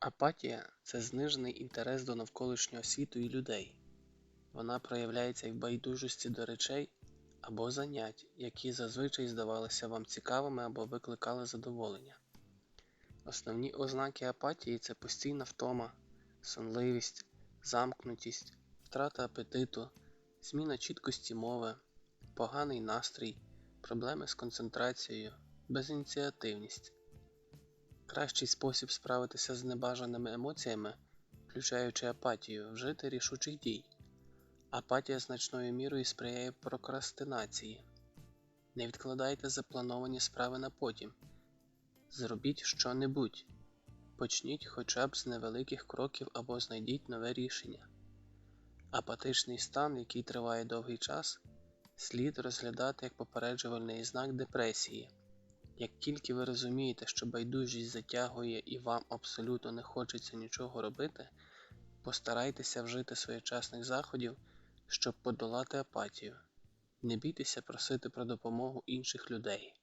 Апатія це знижений інтерес до навколишнього світу і людей. Вона проявляється і в байдужості до речей або занять, які зазвичай здавалися вам цікавими або викликали задоволення. Основні ознаки апатії це постійна втома, сонливість, замкнутість, втрата апетиту, зміна чіткості мови, поганий настрій, проблеми з концентрацією, безініціативність. Кращий спосіб справитися з небажаними емоціями, включаючи апатію, вжити рішучих дій. Апатія значною мірою сприяє прокрастинації. Не відкладайте заплановані справи на потім. Зробіть що-небудь. Почніть хоча б з невеликих кроків або знайдіть нове рішення. Апатичний стан, який триває довгий час, слід розглядати як попереджувальний знак депресії. Як тільки ви розумієте, що байдужість затягує і вам абсолютно не хочеться нічого робити, постарайтеся вжити своєчасних заходів, щоб подолати апатію. Не бійтеся просити про допомогу інших людей.